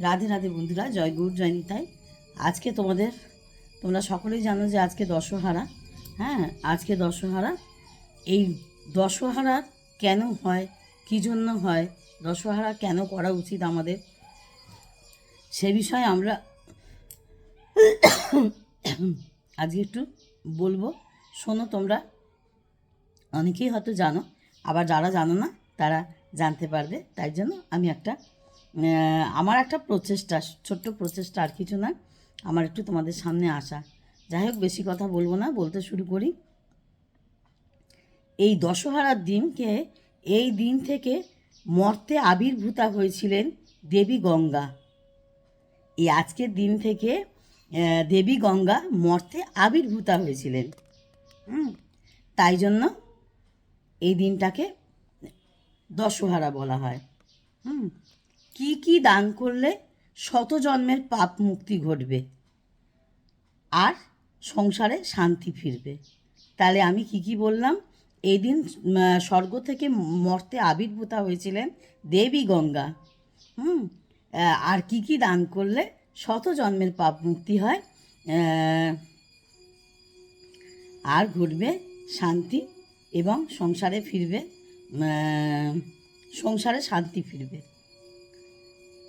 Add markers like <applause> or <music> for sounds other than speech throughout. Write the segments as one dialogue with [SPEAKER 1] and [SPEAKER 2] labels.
[SPEAKER 1] রাধে রাধে বন্ধুরা, জয় গৌর, জয় নিতাই। আজকে তোমাদের, তোমরা সকলেই জানো যে আজকে দশহারা। হ্যাঁ আজকে দশহারা। এই দশহারা কেন হয়, কী জন্য হয়, দশহারা কেন করা উচিত আমাদের? সে বিষয়ে আমরা আজকে একটু বলব। শোনো তোমরা, অনেকেই হয়তো জানো, আবার যারা জানো না, তারা জানতে পারবে। তাই জন্য আমি একটা আমার একটা প্রচেষ্টা, ছোট্ট প্রচেষ্টা আর কিছু না, আমার একটু তোমাদের সামনে আসা। যাই হোক, বেশি কথা বলব না, বলতে শুরু করি। এই দশহারার দিনকে, এই দিন থেকে মর্তে আবির্ভূতা হয়েছিলেন দেবী গঙ্গা। এই আজকের দিন থেকে দেবী গঙ্গা মর্তে আবির্ভূতা হয়েছিলেন। তাই জন্য এই দিনটাকে দশহারা বলা হয়। হুম কি কি দান করলে শত জন্মের পাপ মুক্তি ঘটবে? আর সংসারে শান্তি ফিরবে। তাহলে আমি কি কি বললাম? এই দিন স্বর্গ থেকে মর্তে আবির্ভূতা হয়েছিলেন দেবী গঙ্গা। হুম? আর কি কি দান করলে শত জন্মের পাপ মুক্তি হয়? আর ঘটবে শান্তি এবং সংসারে ফিরবে সংসারে শান্তি ফিরবে।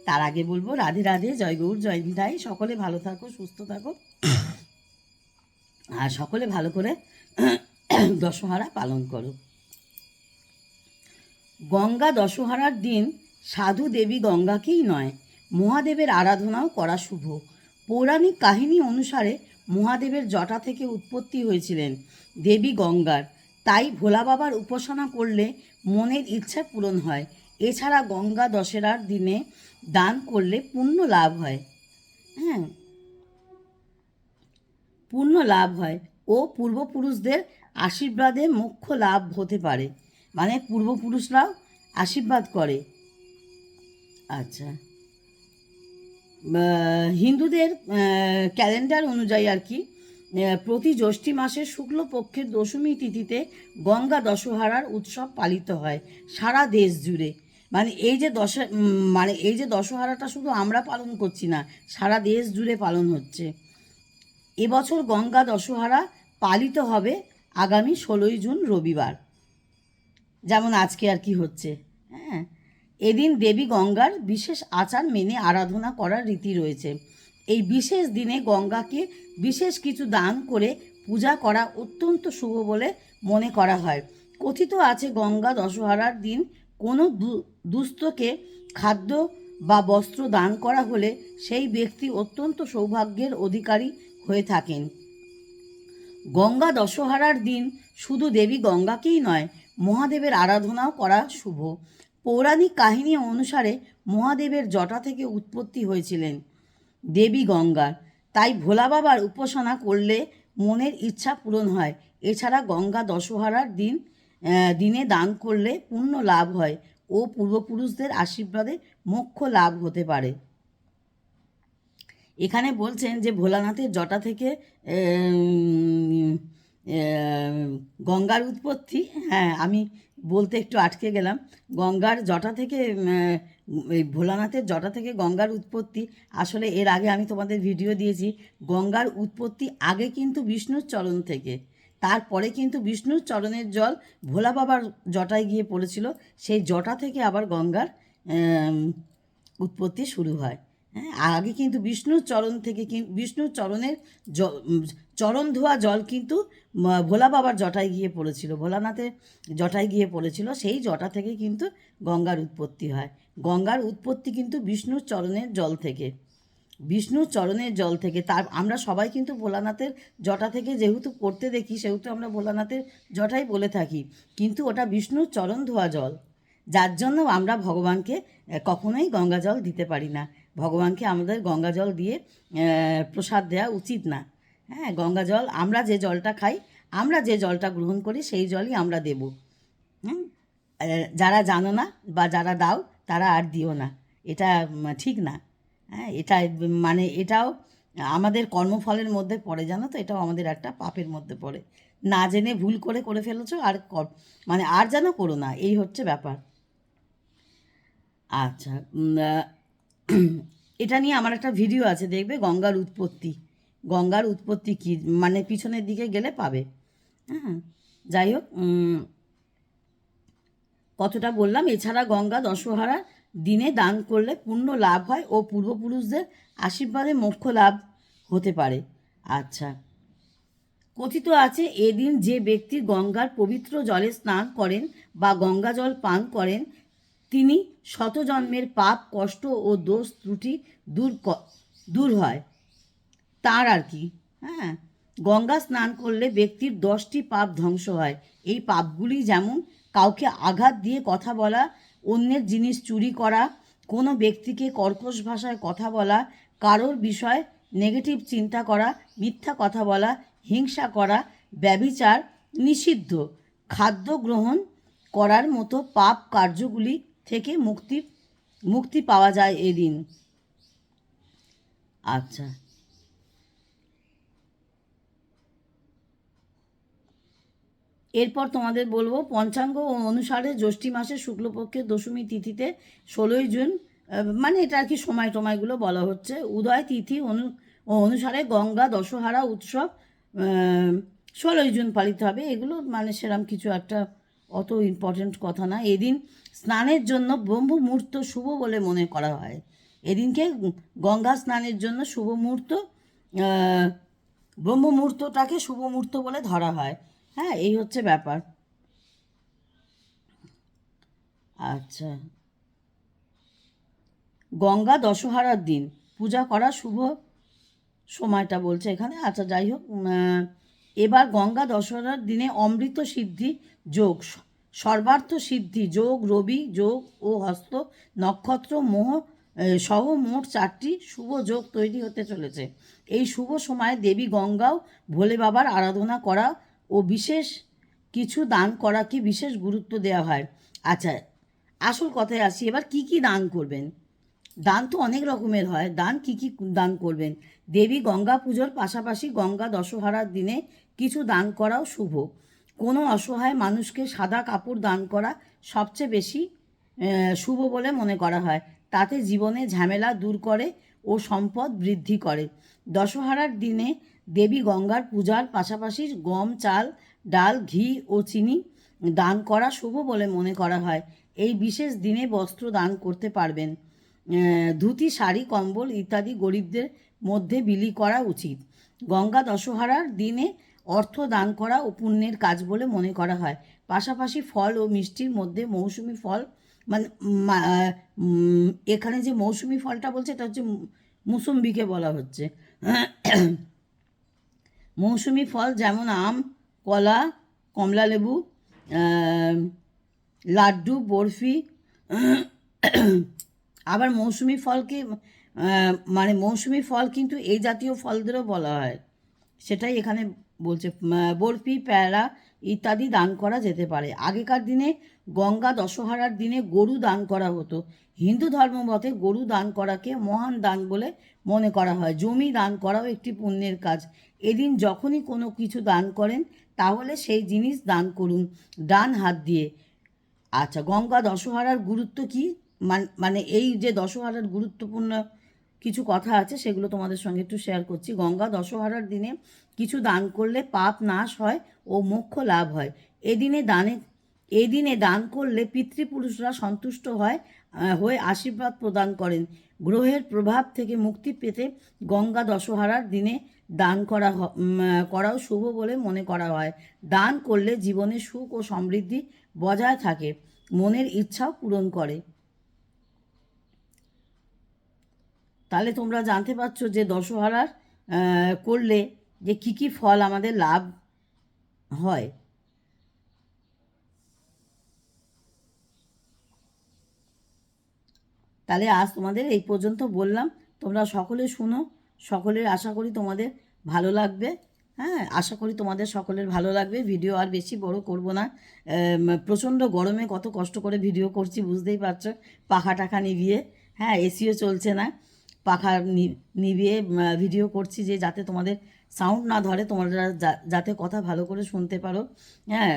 [SPEAKER 1] তার আগে বলব, রাধে রাধে, জয় গৌর, জয় নিতাই সকলে ভালো থাকো, সুস্থ থাকো। আর সকলে ভালো করে দশহারা পালন করো। গঙ্গা দশহারার দিন সাধু দেবী গঙ্গাকেই নয়, মহাদেবের আরাধনাও করা শুভ। পৌরাণিক কাহিনী অনুসারে মহাদেবের জটা থেকে উৎপত্তি হয়েছিলেন দেবী গঙ্গার। তাই ভোলা বাবার উপাসনা করলে মনের ইচ্ছা পূরণ হয়। এছাড়া গঙ্গা দশেরার দিনে দান করলে পুণ্য লাভ হয়। হ্যাঁ। পুণ্য লাভ হয় ও পূর্বপুরুষদের আশীর্বাদে মুখ্য লাভ হতে পারে। মানে পূর্বপুরুষরাও আশীর্বাদ করে। আচ্ছা। হিন্দুদের ক্যালেন্ডার অনুযায়ী আর কি প্রতি জ্যৈষ্ঠী মাসের শুক্লপক্ষের দশমী তিথিতে গঙ্গা দশহারার উৎসব পালিত হয় সারা দেশ জুড়ে। মানে এই যে দশ মানে এই যে দশহারাটা শুধু আমরা পালন করছি না, সারা দেশ জুড়ে পালন হচ্ছে। এবছর গঙ্গা দশহারা পালিত হবে আগামী ষোলোই জুন রবিবার। যেমন আজকে আর কি হচ্ছে হ্যাঁ? এদিন দেবী গঙ্গার বিশেষ আচার মেনে আরাধনা করার রীতি রয়েছে। এই বিশেষ দিনে গঙ্গাকে বিশেষ কিছু দান করে পূজা করা অত্যন্ত শুভ বলে মনে করা হয়। কথিত আছে গঙ্গা দশহারার দিন কোনো দুস্থকে খাদ্য বা বস্ত্র দান করা হলে সেই ব্যক্তি অত্যন্ত সৌভাগ্যের অধিকারী হয়ে থাকেন। গঙ্গা দশহারার দিন শুধু দেবী গঙ্গাকেই নয়, মহাদেবের আরাধনাও করা শুভ। পৌরাণিক কাহিনী অনুসারে মহাদেবের জটা থেকে উৎপত্তি হয়েছিলেন দেবী গঙ্গার তাই ভোলা বাবার উপাসনা করলে মনের ইচ্ছা পূরণ হয়। এছাড়া গঙ্গা দশহারার দিন দিনে দান করলে পুণ্য লাভ হয় ও পূর্বপুরুষদের আশীর্বাদে মোক্ষ লাভ হতে পারে। এখানে বলছেন যে ভোলানাথের জটা থেকে গঙ্গার উৎপত্তি হ্যাঁ আমি বলতে একটু আটকে গেলাম। গঙ্গার জটা থেকে ভোলানাথের জটা থেকে গঙ্গার উৎপত্তি, আসলে এর আগে আমি তোমাদের ভিডিও দিয়েছি। গঙ্গার উৎপত্তি আগে কিন্তু বিষ্ণুর চরণ থেকে। তারপরে কিন্তু বিষ্ণুর চরণের জল ভোলা বাবার জটায় গিয়ে পড়েছিল। সেই জটা থেকে আবার গঙ্গার উৎপত্তি শুরু হয়। হ্যাঁ আগে কিন্তু বিষ্ণুর চরণ থেকে বিষ্ণুর চরণের চরণ ধোয়া জল কিন্তু ভোলা বাবার জটায় গিয়ে পড়েছিল। ভোলানাথের জটায় গিয়ে পড়েছিল। সেই জটা থেকে কিন্তু গঙ্গার উৎপত্তি হয়। গঙ্গার উৎপত্তি কিন্তু বিষ্ণুর চরণের জল থেকে। বিষ্ণুর চরণের জল থেকে, তার, আমরা সবাই কিন্তু ভোলানাথের জটা থেকে যেহেতু পড়তে দেখি, সেহেতু আমরা ভোলানাথের জটাই বলে থাকি। কিন্তু ওটা বিষ্ণুর চরণ ধোয়া জল। যার জন্য আমরা ভগবানকে কখনোই গঙ্গা জল দিতে পারি না। ভগবানকে আমাদের গঙ্গা জল দিয়ে প্রসাদ দেওয়া উচিত না। হ্যাঁ গঙ্গা জল, আমরা যে জলটা খাই, আমরা যে জলটা গ্রহণ করি, সেই জলই আমরা দেব। হুম? যারা জানো না বা যারা দাও, তারা আর দিও না। এটা ঠিক না। হ্যাঁ এটা মানে এটাও আমাদের কর্মফলের মধ্যে পড়ে, জানো তো? এটাও আমাদের একটা পাপের মধ্যে পড়ে। না জেনে ভুল করে করে ফেলেছো আর মানে আর যেন করো না, এই হচ্ছে ব্যাপার। আচ্ছা <clears throat> এটা নিয়ে আমার একটা ভিডিও আছে, দেখবে? গঙ্গার উৎপত্তি। গঙ্গার উৎপত্তি কী? মানে পিছনের দিকে গেলে পাবে। হ্যাঁ যাই হোক কতটা বললাম? এছাড়া গঙ্গা, দশহারা দিনে দান করলে পূর্ণ লাভ হয় ও পূর্বপুরুষদের আশীর্বাদে মোক্ষ লাভ হতে পারে। আচ্ছা। কথিত আছে, এদিন যে ব্যক্তি গঙ্গার পবিত্র জলে স্নান করেন বা গঙ্গা জল পান করেন, তিনি শত জন্মের পাপ, কষ্ট ও দোষ ত্রুটি দূর দূর হয়। তার আর কি? হ্যাঁ। গঙ্গা স্নান করলে ব্যক্তির দশটি পাপ ধ্বংস হয়। এই পাপগুলি যেমন কাউকে আঘাত দিয়ে কথা বলা অন্যের জিনিস চুরি করা, কোনো ব্যক্তিকে কর্কশ ভাষায় কথা বলা, কারোর বিষয় নেগেটিভ চিন্তা করা, মিথ্যা কথা বলা, হিংসা করা ব্যভিচার নিষিদ্ধ। খাদ্য গ্রহণ করার মতো পাপ কার্যগুলি থেকে মুক্তি মুক্তি পাওয়া যায় এদিন। আচ্ছা। এরপর তোমাদের বলব, পঞ্চাঙ্গ অনুসারে জ্যৈষ্ঠী মাসের শুক্লপক্ষের দশমী তিথিতে ষোলোই জুন মানে এটা আর কি সময় টময়গুলো বলা হচ্ছে, উদয় তিথি অনু, অনুসারে গঙ্গা দশহারা উৎসব ষোলোই জুন পালিত হবে। এগুলো মানে সেরম কিছু একটা অত ইম্পর্ট্যান্ট কথা না। এদিন স্নানের জন্য ব্রহ্ম মুহূর্ত শুভ বলে মনে করা হয়। এদিনকে গঙ্গা স্নানের জন্য শুভ মুহূর্ত ব্রহ্ম মুহূর্তটাকে শুভ মুহূর্ত বলে ধরা হয়। হ্যাঁ এই হচ্ছে ব্যাপার। আচ্ছা। গঙ্গা দশহারার দিন, পূজা করা শুভ সময়টা বলছে এখানে। আচ্ছা যাই হোক এবার গঙ্গা দশহরার দিনে অমৃত সিদ্ধি যোগ সর্বার্থ সিদ্ধি যোগ, রবি যোগ ও হস্ত, নক্ষত্র মোহ সহ মোট চারটি শুভ যোগ তৈরি হতে চলেছে। এই শুভ সময়ে দেবী গঙ্গাও ভোলে বাবার আরাধনা করা ও বিশেষ কিছু দান করাকে বিশেষ গুরুত্ব দেওয়া হয়। আচ্ছা আসল কথায় আসি, এবার কি কি দান করবেন? দান তো অনেক রকমের হয়। দান কি কি দান করবেন? দেবী গঙ্গা পুজোর পাশাপাশি গঙ্গা দশহারার দিনে কিছু দান করাও শুভ। কোনো অসহায় মানুষকে সাদা কাপড় দান করা সবচেয়ে বেশি শুভ বলে মনে করা হয়। তাতে জীবনে ঝামেলা দূর করে ও সম্পদ বৃদ্ধি করে। দশহারার দিনে দেবী গঙ্গার পূজার পাশাপাশি গম, চাল, ডাল, ঘি ও চিনি দান করা শুভ বলে মনে করা হয়। এই বিশেষ দিনে বস্ত্র দান করতে পারবেন। ধুতি, শাড়ি, কম্বল ইত্যাদি গরিবদের মধ্যে বিলি করা উচিত। গঙ্গা দশহারার দিনে অর্থ দান করা ও পুণ্যের কাজ বলে মনে করা হয়। পাশাপাশি ফল ও মিষ্টির মধ্যে মৌসুমি ফল মানে এখানে যে মৌসুমি ফলটা বলছে, এটা হচ্ছে মুসুম্বিকে বলা হচ্ছে। মৌসুমি ফল যেমন আম, কলা, কমলা লেবু লাড্ডু, বরফি, আবার মৌসুমি ফলকে মানে মৌসুমি ফল কিন্তু এই জাতীয় ফলদেরও বলা হয়। সেটাই এখানে বলছে। বরফি, প্যারা ইত্যাদি দান করা যেতে পারে। আগেকার দিনে গঙ্গা দশহারার দিনে গরু দান করা হতো। হিন্দু ধর্ম মতে গরু দান করাকে মহান দান বলে মনে করা হয়। জমি দান করাও একটি পুণ্যের কাজ। এদিন যখনই কোনো কিছু দান করেন, তাহলে সেই জিনিস দান করুন ডান হাত দিয়ে। আচ্ছা গঙ্গা দশহারার গুরুত্ব কি? মানে এই যে দশহারার গুরুত্বপূর্ণ কিছু কথা আছে, সেগুলো তোমাদের সঙ্গে একটু শেয়ার করছি। গঙ্গা দশহারার দিনে কিছু দান করলে পাপ নাশ হয় ও মোক্ষ লাভ হয়। এদিনে দানে, এদিনে দান করলে পিতৃপুরুষরা সন্তুষ্ট হয় হয়ে আশীর্বাদ প্রদান করেন। গ্রহের প্রভাব থেকে মুক্তি পেতে গঙ্গা দশহারার দিনে দান করা করাও শুভ বলে মনে করা হয়। দান করলে জীবনে সুখ ও সমৃদ্ধি বজায় থাকে, মনের ইচ্ছাও পূরণ করে। তাহলে তোমরা জানতে পারছ যে দশহারার করলে যে কি কি ফল আমাদের লাভ হয়। তাহলে আজ তোমাদের এই পর্যন্ত বললাম। তোমরা সকলে শুনো, সকলের আশা করি তোমাদের ভালো লাগবে। হ্যাঁ আশা করি তোমাদের সকলের ভালো লাগবে। ভিডিও আর বেশি বড় করব না। প্রচণ্ড গরমে কত কষ্ট করে ভিডিও করছি, বুঝতেই পারছ? পাখা টাখা নিভিয়ে। হ্যাঁ এসিও চলছে না। পাখা নিভিয়ে ভিডিও করছি যে যাতে তোমাদের সাউন্ড না ধরে, তোমরা যাতে কথা ভালো করে শুনতে পারো। হ্যাঁ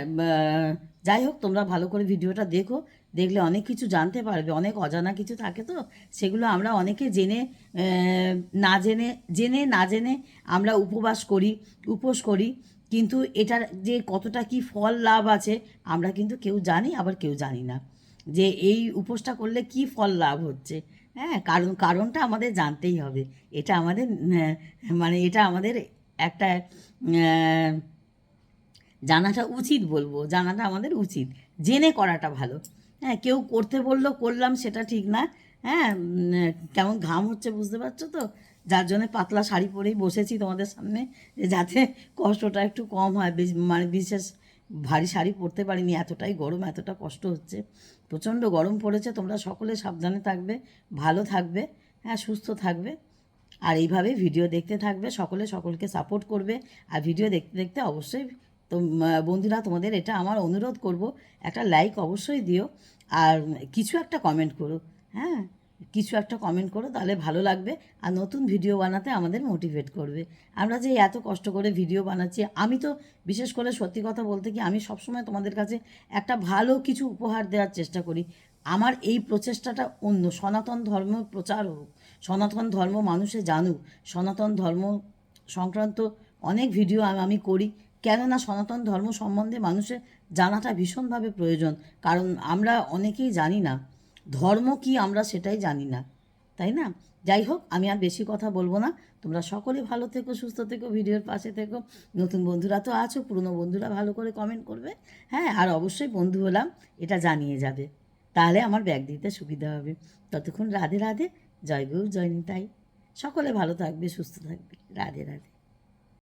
[SPEAKER 1] যাই হোক, তোমরা ভালো করে ভিডিওটা দেখো। দেখলে অনেক কিছু জানতে পারবে, অনেক অজানা কিছু থাকে তো? সেগুলো আমরা অনেকে জেনে না জেনে জেনে, না জেনে আমরা উপবাস করি, উপোস করি। কিন্তু এটার যে কতটা কি ফল লাভ আছে, আমরা কিন্তু কেউ জানি, আবার কেউ জানি না। যে এই উপোসটা করলে কি ফল লাভ হচ্ছে? হ্যাঁ কারণ, কারণটা আমাদের জানতেই হবে। এটা আমাদের মানে এটা আমাদের একটা জানাটা উচিত বলব, জানাটা আমাদের উচিত। জেনে করাটা ভালো। হ্যাঁ কেউ করতে বলল, করলাম, সেটা ঠিক না। হ্যাঁ কেমন ঘাম হচ্ছে বুঝতে পারছ তো? যার জন্য পাতলা শাড়ি পরেই বসেছি তোমাদের সামনে, যে যাতে কষ্টটা একটু কম হয়। মানে বিশেষ ভারী শাড়ি পরতে পারিনি, এতটাই গরম, এতটা কষ্ট হচ্ছে। প্রচণ্ড গরম পড়েছে, তোমরা সকলে সাবধানে থাকবে, ভালো থাকবে হ্যাঁ সুস্থ থাকবে। আর এইভাবে ভিডিও দেখতে থাকবে, সকলে সকলকে সাপোর্ট করবে। আর ভিডিও দেখতে দেখতে অবশ্যই তো বন্ধুরা, তোমাদের এটা আমার অনুরোধ করব, একটা লাইক অবশ্যই দিও। আর কিছু একটা কমেন্ট করো হ্যাঁ? কিছু একটা কমেন্ট করো, তাহলে ভালো লাগবে। আর নতুন ভিডিও বানাতে আমাদের মোটিভেট করবে। আমরা যে এত কষ্ট করে ভিডিও বানাচ্ছি, আমি তো বিশেষ করে সত্যি কথা বলতে কি, আমি সবসময় তোমাদের কাছে একটা ভালো কিছু উপহার দেওয়ার চেষ্টা করি। আমার এই প্রচেষ্টাটা অন্য সনাতন ধর্ম প্রচার হোক সনাতন ধর্ম মানুষে জানুক। সনাতন ধর্ম সংক্রান্ত অনেক ভিডিও আমি করি। কেননা সনাতন ধর্ম সম্বন্ধে মানুষের জানাটা ভীষণভাবে প্রয়োজন। কারণ আমরা অনেকেই জানি না, ধর্ম কি আমরা সেটাই জানি না। তাই না? যাই হোক, আমি আর বেশি কথা বলব না। তোমরা সকলে ভালো থেকো, সুস্থ থেকো, ভিডিওর পাশে থেকো। নতুন বন্ধুরা তো আছো, পুরনো বন্ধুরা ভালো করে কমেন্ট করবে। হ্যাঁ আর অবশ্যই বন্ধু হলাম, এটা জানিয়ে যাবে। তাহলে আমার ব্যাগ দিতে সুবিধা হবে। ততক্ষণ রাধে রাধে। জয় গুরু জয় নিতাই। সকলে ভালো থাকবে সুস্থ থাকবে। রাধে রাধে।